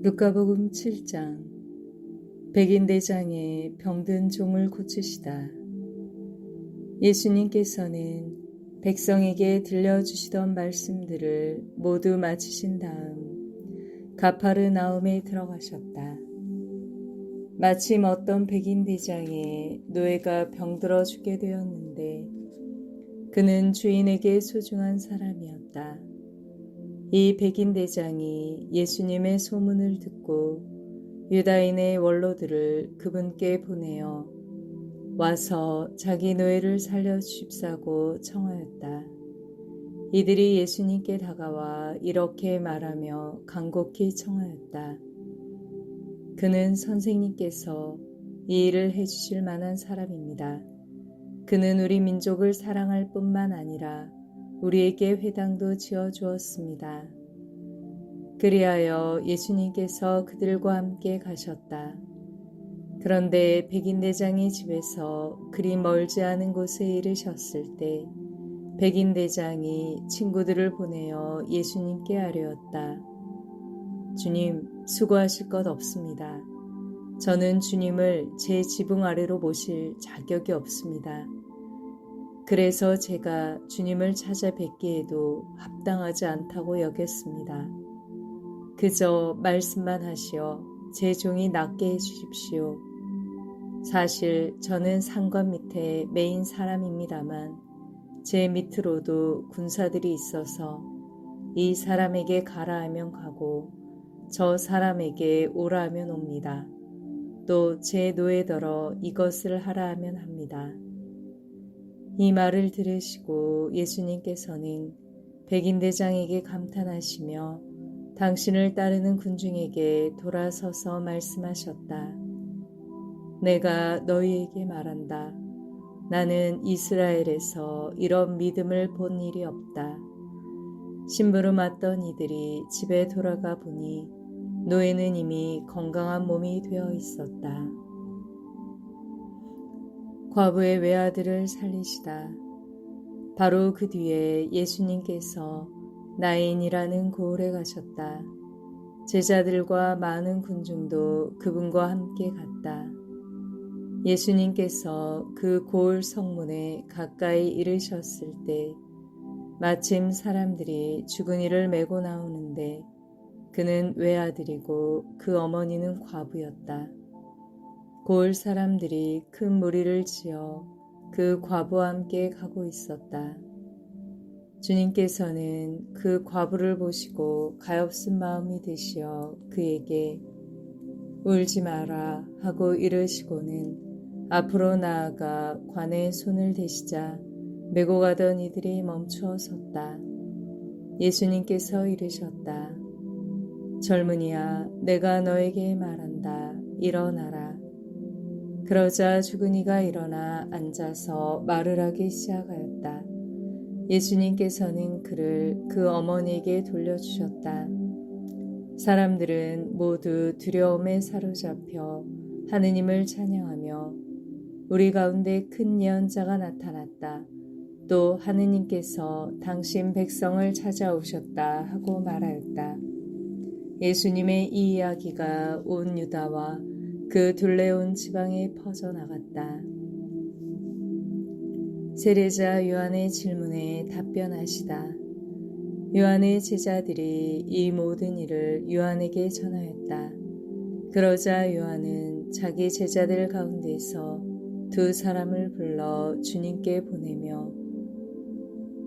루카복음 7장 백인 대장의 병든 종을 고치시다. 예수님께서는 백성에게 들려주시던 말씀들을 모두 마치신 다음 가파르나움에 들어가셨다. 마침 어떤 백인 대장의 노예가 병들어 죽게 되었는데 그는 주인에게 소중한 사람이었다. 이 백인 대장이 예수님의 소문을 듣고 유다인의 원로들을 그분께 보내어 와서 자기 노예를 살려주십사고 청하였다. 이들이 예수님께 다가와 이렇게 말하며 간곡히 청하였다. 그는 선생님께서 이 일을 해주실 만한 사람입니다. 그는 우리 민족을 사랑할 뿐만 아니라 우리에게 회당도 지어 주었습니다. 그리하여 예수님께서 그들과 함께 가셨다. 그런데 백인 대장의 집에서 그리 멀지 않은 곳에 이르셨을 때 백인 대장이 친구들을 보내어 예수님께 아뢰었다. 주님, 수고하실 것 없습니다. 저는 주님을 제 지붕 아래로 모실 자격이 없습니다. 그래서 제가 주님을 찾아뵙기에도 합당하지 않다고 여겼습니다. 그저 말씀만 하시어 제 종이 낫게 해주십시오. 사실 저는 상관 밑에 메인 사람입니다만 제 밑으로도 군사들이 있어서 이 사람에게 가라 하면 가고 저 사람에게 오라 하면 옵니다. 또 제 노예더러 이것을 하라 하면 합니다. 이 말을 들으시고 예수님께서는 백인대장에게 감탄하시며 당신을 따르는 군중에게 돌아서서 말씀하셨다. 내가 너희에게 말한다. 나는 이스라엘에서 이런 믿음을 본 일이 없다. 심부름 왔던 이들이 집에 돌아가 보니 노예는 이미 건강한 몸이 되어 있었다. 과부의 외아들을 살리시다. 바로 그 뒤에 예수님께서 나인이라는 고을에 가셨다. 제자들과 많은 군중도 그분과 함께 갔다. 예수님께서 그 고을 성문에 가까이 이르셨을 때 마침 사람들이 죽은 이를 메고 나오는데 그는 외아들이고 그 어머니는 과부였다. 고을 사람들이 큰 무리를 지어 그 과부와 함께 가고 있었다. 주님께서는 그 과부를 보시고 가엾은 마음이 드시어 그에게 울지 마라 하고 이르시고는 앞으로 나아가 관에 손을 대시자 메고 가던 이들이 멈추어 섰다. 예수님께서 이르셨다. 젊은이야, 내가 너에게 말한다. 일어나라. 그러자 죽은 이가 일어나 앉아서 말을 하기 시작하였다. 예수님께서는 그를 그 어머니에게 돌려주셨다. 사람들은 모두 두려움에 사로잡혀 하느님을 찬양하며 우리 가운데 큰 예언자가 나타났다. 또 하느님께서 당신 백성을 찾아오셨다 하고 말하였다. 예수님의 이 이야기가 온 유다와 그 둘레온 지방에 퍼져나갔다. 세례자 요한의 질문에 답변하시다. 요한의 제자들이 이 모든 일을 요한에게 전하였다. 그러자 요한은 자기 제자들 가운데서 두 사람을 불러 주님께 보내며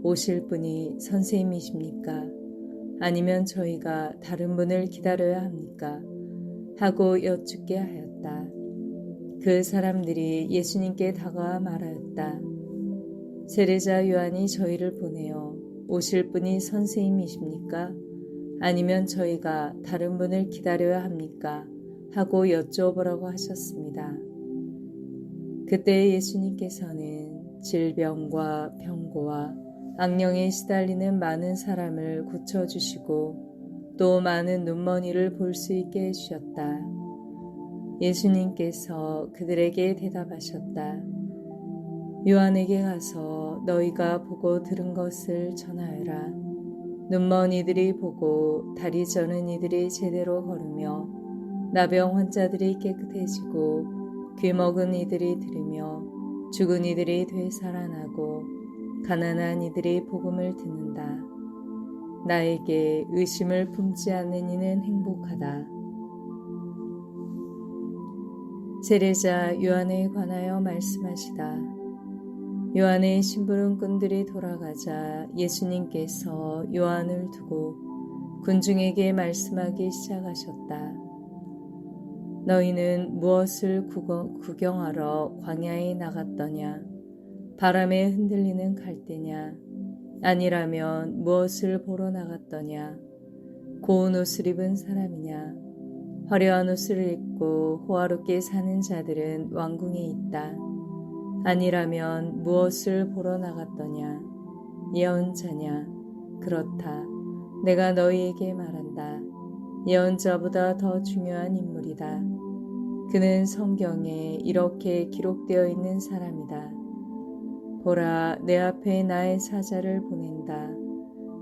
오실 분이 선생님이십니까? 아니면 저희가 다른 분을 기다려야 합니까? 하고 여쭙게 하였다. 그 사람들이 예수님께 다가와 말하였다. 세례자 요한이 저희를 보내어 오실 분이 선생님이십니까? 아니면 저희가 다른 분을 기다려야 합니까? 하고 여쭈어보라고 하셨습니다. 그때 예수님께서는 질병과 병고와 악령에 시달리는 많은 사람을 고쳐주시고 또 많은 눈머니를 볼 수 있게 해주셨다. 예수님께서 그들에게 대답하셨다. 요한에게 가서 너희가 보고 들은 것을 전하여라. 눈먼 이들이 보고 다리 저는 이들이 제대로 걸으며 나병 환자들이 깨끗해지고 귀 먹은 이들이 들으며 죽은 이들이 되살아나고 가난한 이들이 복음을 듣는다. 나에게 의심을 품지 않는 이는 행복하다. 세례자 요한에 관하여 말씀하시다. 요한의 심부름꾼들이 돌아가자 예수님께서 요한을 두고 군중에게 말씀하기 시작하셨다. 너희는 무엇을 구경하러 광야에 나갔더냐? 바람에 흔들리는 갈대냐? 아니라면 무엇을 보러 나갔더냐? 고운 옷을 입은 사람이냐? 화려한 옷을 입고 호화롭게 사는 자들은 왕궁에 있다. 아니라면 무엇을 보러 나갔더냐? 예언자냐? 그렇다. 내가 너희에게 말한다. 예언자보다 더 중요한 인물이다. 그는 성경에 이렇게 기록되어 있는 사람이다. 보라, 내 앞에 나의 사자를 보낸다.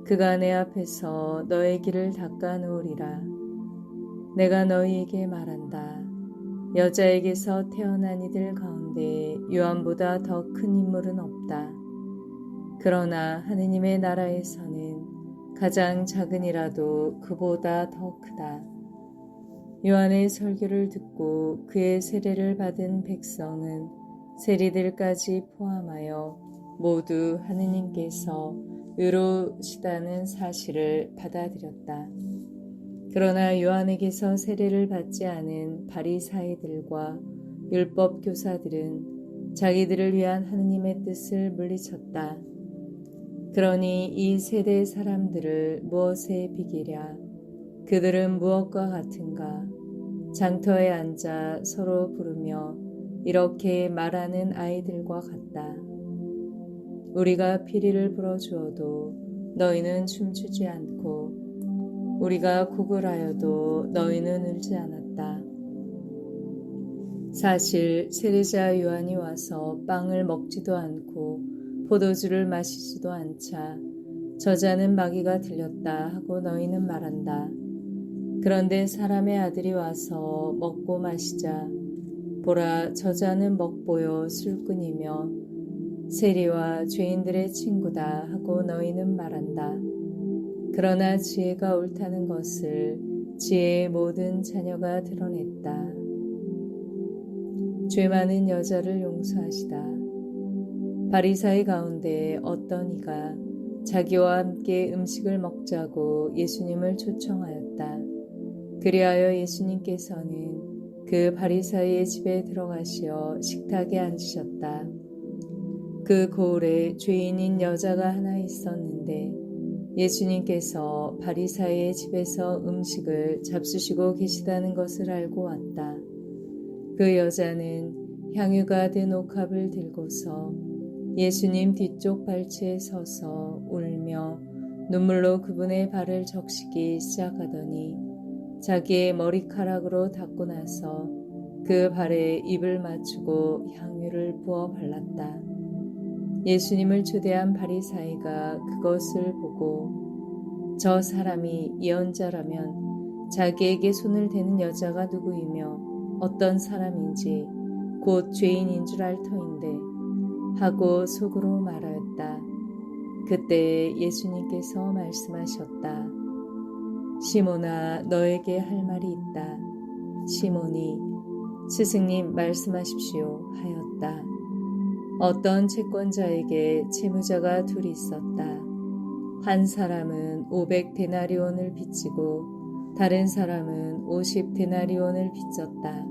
그가 내 앞에서 너의 길을 닦아 놓으리라. 내가 너희에게 말한다. 여자에게서 태어난 이들 가운데 요한보다 더 큰 인물은 없다. 그러나 하느님의 나라에서는 가장 작은이라도 그보다 더 크다. 요한의 설교를 듣고 그의 세례를 받은 백성은 세리들까지 포함하여 모두 하느님께서 의로시다는 사실을 받아들였다. 그러나 요한에게서 세례를 받지 않은 바리사이들과 율법 교사들은 자기들을 위한 하느님의 뜻을 물리쳤다. 그러니 이 세대 사람들을 무엇에 비기랴? 그들은 무엇과 같은가? 장터에 앉아 서로 부르며 이렇게 말하는 아이들과 같다. 우리가 피리를 불어주어도 너희는 춤추지 않고 우리가 구걸하여도 너희는 울지 않았다. 사실 세례자 요한이 와서 빵을 먹지도 않고 포도주를 마시지도 않자 저자는 마귀가 들렸다 하고 너희는 말한다. 그런데 사람의 아들이 와서 먹고 마시자 보라 저자는 먹보여 술꾼이며 세리와 죄인들의 친구다 하고 너희는 말한다. 그러나 지혜가 옳다는 것을 지혜의 모든 자녀가 드러냈다. 죄 많은 여자를 용서하시다. 바리사의 가운데 어떤 이가 자기와 함께 음식을 먹자고 예수님을 초청하였다. 그리하여 예수님께서는 그 바리사의 집에 들어가시어 식탁에 앉으셨다. 그 고을에 죄인인 여자가 하나 있었는데 예수님께서 바리사의 집에서 음식을 잡수시고 계시다는 것을 알고 왔다. 그 여자는 향유가 된 옥합을 들고서 예수님 뒤쪽 발치에 서서 울며 눈물로 그분의 발을 적시기 시작하더니 자기의 머리카락으로 닦고 나서 그 발에 입을 맞추고 향유를 부어 발랐다. 예수님을 초대한 바리사이가 그것을 보고 저 사람이 예언자라면 자기에게 손을 대는 여자가 누구이며 어떤 사람인지 곧 죄인인 줄 알 터인데 하고 속으로 말하였다. 그때 예수님께서 말씀하셨다. 시모나 너에게 할 말이 있다. 시몬이 스승님 말씀하십시오 하였다. 어떤 채권자에게 채무자가 둘이 있었다. 한 사람은 500데나리온을 빚지고 다른 사람은 50데나리온을 빚졌다.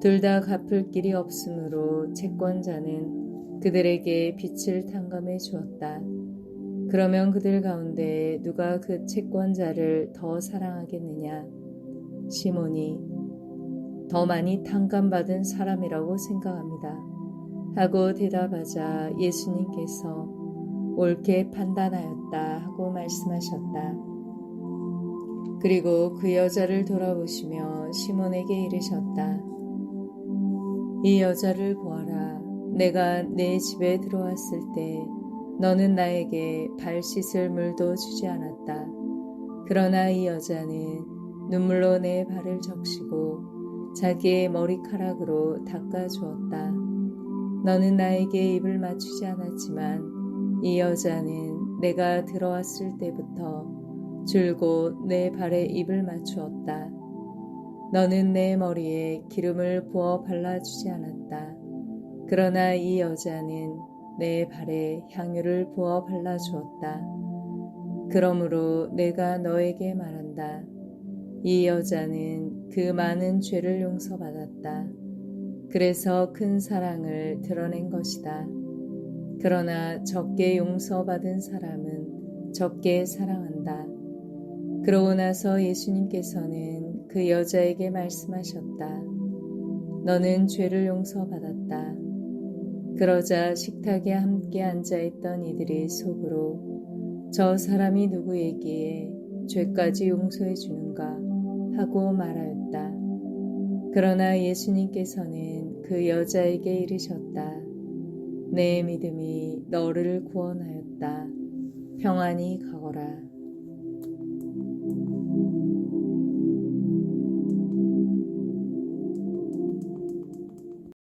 둘 다 갚을 길이 없으므로 채권자는 그들에게 빚을 탕감해 주었다. 그러면 그들 가운데 누가 그 채권자를 더 사랑하겠느냐? 시몬이 더 많이 탕감받은 사람이라고 생각합니다. 하고 대답하자 예수님께서 옳게 판단하였다 하고 말씀하셨다. 그리고 그 여자를 돌아보시며 시몬에게 이르셨다. 이 여자를 보아라. 내가 내 집에 들어왔을 때 너는 나에게 발 씻을 물도 주지 않았다. 그러나 이 여자는 눈물로 내 발을 적시고 자기의 머리카락으로 닦아 주었다. 너는 나에게 입을 맞추지 않았지만 이 여자는 내가 들어왔을 때부터 줄곧 내 발에 입을 맞추었다. 너는 내 머리에 기름을 부어 발라주지 않았다. 그러나 이 여자는 내 발에 향유를 부어 발라주었다. 그러므로 내가 너에게 말한다. 이 여자는 그 많은 죄를 용서받았다. 그래서 큰 사랑을 드러낸 것이다. 그러나 적게 용서받은 사람은 적게 사랑한다. 그러고 나서 예수님께서는 그 여자에게 말씀하셨다. 너는 죄를 용서받았다. 그러자 식탁에 함께 앉아있던 이들의 속으로 저 사람이 누구에게 죄까지 용서해 주는가 하고 말하였다. 그러나 예수님께서는 그 여자에게 이르셨다. 내 믿음이 너를 구원하였다. 평안히 가거라.